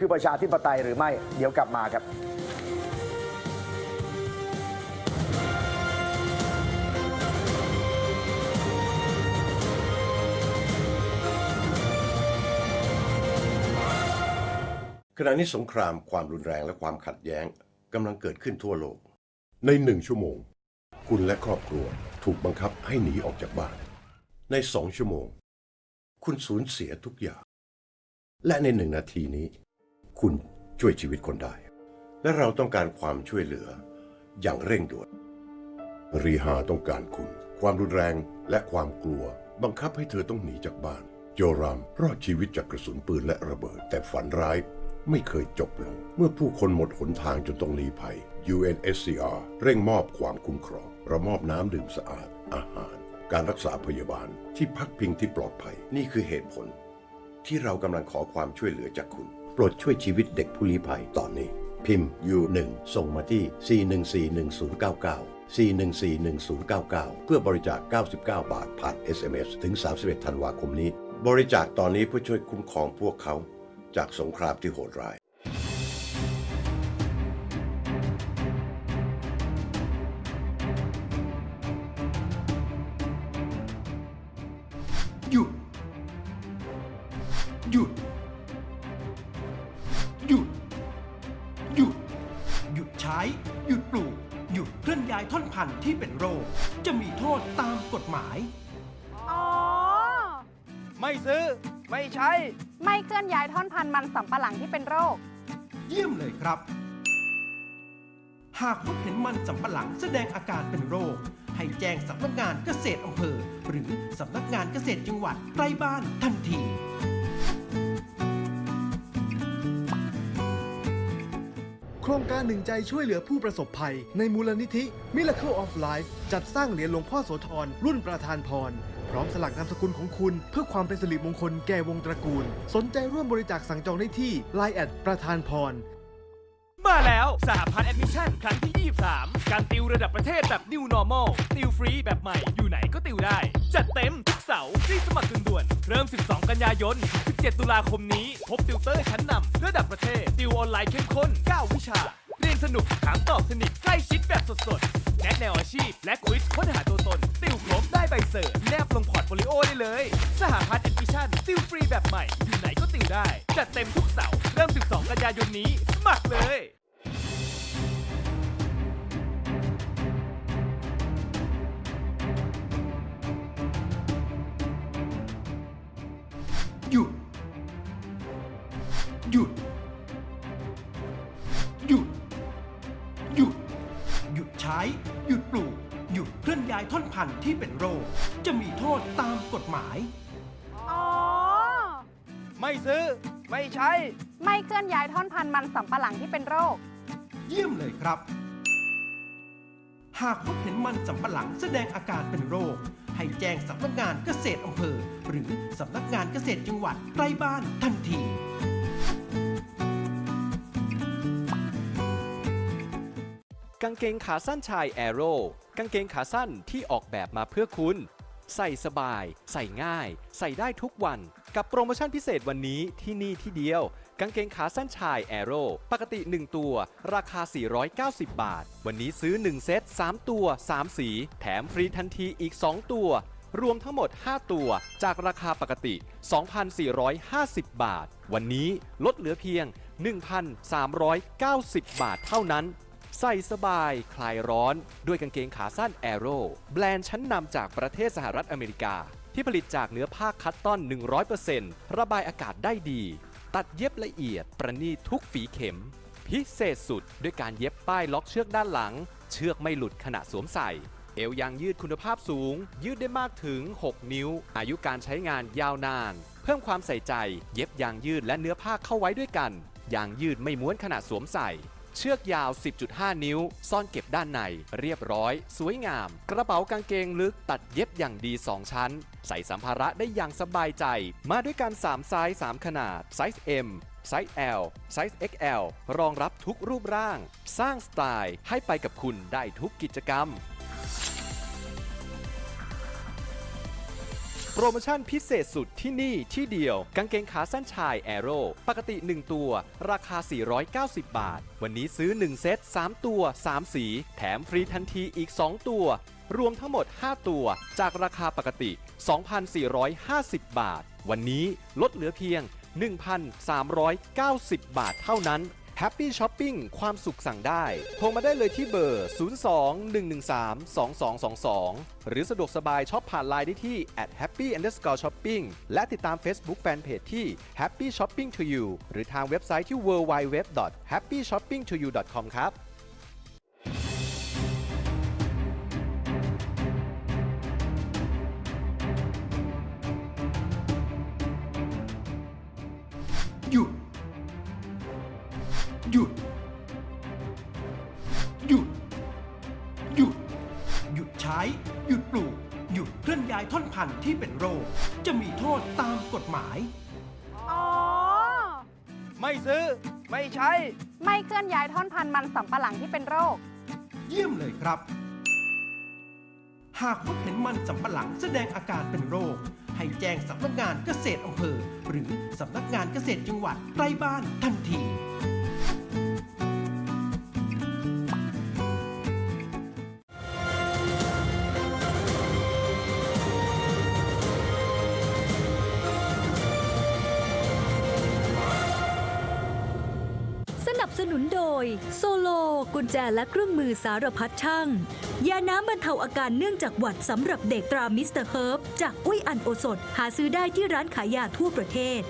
คือประชาธิปไตยหรือไม่ เดี๋ยวกลับมาครับขณะนี้สงครามความรุนแรงและความขัดแย้งกำลังเกิดขึ้นทั่วโลก ในหนึ่งชั่วโมง คุณและครอบครัวถูกบังคับให้หนีออกจากบ้าน ในสองชั่วโมง คุณสูญเสียทุกอย่าง และในหนึ่งนาทีนี้ คุณช่วยชีวิตคนได้ และเราต้องการความช่วยเหลืออย่างเร่งด่วน รีฮาต้องการคุณ ความรุนแรงและความกลัว บังคับให้เธอต้องหนีจากบ้าน โจรามรอดชีวิตจากกระสุนปืนและระเบิด แต่ฝันร้ายไม่เคยจบลง เมื่อผู้คนหมดหนทางจนต้องลี้ภัย UNSCR เร่งมอบความคุ้มครองเรามอบน้ำดื่มสะอาด อาหาร การรักษาพยาบาลที่พักพิงที่ปลอดภัย นี่คือเหตุผล ที่เรากำลังขอความช่วยเหลือจากคุณ โปรดช่วยชีวิตเด็กผู้ลี้ภัยตอนนี้ พิมพ์ U1 ส่งมาที่ 4141099 4141099 เพื่อบริจาค 99 บาทผ่าน SMS ถึง 31 ธันวาคมนี้ บริจาคตอนนี้เพื่อช่วยคุ้มครองพวกเขา จากสงครามที่โหดร้ายายท่อนพันธุ์ที่เป็นโรค จะมีโทษตามกฎหมาย อ๋อ ไม่ซื้อ ไม่ใช้ ไม่เคลื่อนย้ายท่อนพันธุ์มันสำปะหลังที่เป็นโรค เยี่ยมเลยครับ หากพบเห็นมันสำปะหลังแสดงอาการเป็นโรค ให้แจ้งสำนักงานเกษตรอำเภอ หรือสำนักงานเกษตรจังหวัดใกล้บ้านทันที รงการหนึ่งใจช่วยเหลือผู้ประสบภัย ในมูลนิธิ Miracle of Life จัดสร้างเหรียญหลวงพ่อโสธรรุ่นประธานพร พร้อมสลักนามสกุลของคุณ เพื่อความเป็นสิริมงคลแก่วงตระกูล สนใจร่วมบริจาคสั่งจองได้ที่ Line แอดประธานพร มาแล้วสหพันธ์แอดมิชชั่นครั้งที่ 23 การติวระดับประเทศแบบ New Normal ติวฟรีแบบใหม่อยู่ไหนก็ติวได้ จัดเต็มทุกเสาร์รีบสมัครด่วนๆเริ่ม 12 กันยายน 17 ตุลาคมนี้ พบติวเตอร์ชั้นนำระดับประเทศ ติวออนไลน์เข้มข้น 9 วิชา เรียนสนุกถามตอบสนิทใกล้ชิดแบบสดๆแนะแนวอาชีพ และควิสค้นหาตัวตน ติวครบได้ใบเสิร์ฟแนบลงพอร์ตโฟลิโอได้เลย สหพันธ์แอดมิชชั่นติวฟรีแบบใหม่อยู่ไหนก็ติวได้ จัดเต็มทุกเสาร์เริ่ม 12 กันยายนนี้ มัครเลยหยุดหยุดหยุดหยุดหยุดใช้ หยุดปลูก หยุดเคลื่อนย้ายท่อนพันธุ์ที่เป็นโรค จะมีโทษตามกฎหมาย ไม่ซื้อ ไม่ใช้ ไม่เคลื่อนย้ายท่อนพันธุ์มันสำปะหลังที่เป็นโรค เยี่ยมเลยครับ หากพบเห็นมันสำปะหลังแสดงอาการเป็นโรค ให้แจ้งสำนักงานเกษตรอำเภอ หรือสำนักงานเกษตรจังหวัดใกล้บ้านทันที กางเกงขาสั้นชายแอโร่กางเกงขาสั้นที่ออกแบบมาเพื่อคุณ ใส่สบาย ใส่ง่าย ใส่ได้ทุกวัน กับโปรโมชั่นพิเศษวันนี้ที่นี่ที่เดียว กางเกงขาสั้นชายแอโร่ปกติ 1 ตัว ราคา 490 บาท วันนี้ซื้อ 1 เซต 3 ตัว 3 สี แถมฟรีทันทีอีก 2 ตัว รวมทั้งหมด 5 ตัว จากราคาปกติ 2,450 บาท วันนี้ลดเหลือเพียง 1,390 บาทเท่านั้น ใส่สบาย คลายร้อน ด้วยกางเกงขาสั้นแอโร่แบรนด์ชั้นนำจากประเทศสหรัฐอเมริกา ที่ผลิตจากเนื้อผ้าคัตตอน 100%ระบายอากาศได้ดี ตัดเย็บละเอียด ประณีตทุกฝีเข็ม พิเศษสุดด้วยการเย็บป้ายล็อกเชือกด้านหลัง เชือกไม่หลุดขณะสวมใส่ เอวยางยืดคุณภาพสูง ยืดได้มากถึง 6 นิ้ว อายุการใช้งานยาวนาน เพิ่มความใส่ใจ เย็บยางยืดและเนื้อผ้าเข้าไว้ด้วยกันยางยืดไม่ม้วนขณะสวมใส่ เชือกยาว 10.5 นิ้ว ซ่อนเก็บด้านใน เรียบร้อย สวยงาม กระเป๋ากางเกงลึกตัดเย็บอย่างดี 2 ชั้น ใส่สัมภาระได้อย่างสบายใจ มาด้วยกัน 3 ไซส์ 3 ขนาด ไซส์ M ไซส์ L ไซส์ XL รองรับทุกรูปร่าง สร้างสไตล์ให้ไปกับคุณได้ทุกกิจกรรม โปรโมชั่นพิเศษสุดที่นี่ที่เดียว กางเกงขาสั้นชายแอโร่ปกติ 1 ตัว ราคา 490 บาท วันนี้ซื้อ 1 เซต 3 ตัว 3 สี แถมฟรีทันทีอีก 2 ตัว รวมทั้งหมด 5 ตัว จากราคาปกติ 2,450 บาท วันนี้ลดเหลือเพียง 1,390 บาทเท่านั้น Happy Shopping ความสุขสั่งได้ โทรมาได้เลยที่เบอร์ 02-113-2222 หรือสะดวกสบายช็อปผ่านไลน์ได้ที่ at happy underscore shopping และติดตาม Facebook Fanpage ที่ Happy Shopping to you หรือทางเว็บไซต์ที่ www.happyshoppingtoyou.com ครับ หยุด หยุด หยุด หยุดใช้ หยุดปลูก หยุดเคลื่อนย้ายท่อนพันธุ์ที่เป็นโรค จะมีโทษตามกฎหมาย อ๋อ ไม่ซื้อ ไม่ใช้ ไม่เคลื่อนย้ายท่อนพันธุ์มันสำปะหลังที่เป็นโรค เยี่ยมเลยครับ หากพบเห็นมันสำปะหลังแสดงอาการเป็นโรค ให้แจ้งสำนักงานเกษตรอำเภอ หรือสำนักงานเกษตรจังหวัดใกล้บ้านทันที หนุนโดย โซโล กุญแจและเครื่องมือสารพัดช่าง ยาน้ำบรรเทาอาการเนื่องจากหวัดสำหรับเด็กตรามิสเตอร์เฮิร์บจากอุ้ยอันโอสด หาซื้อได้ที่ร้านขายยาทั่วประเทศ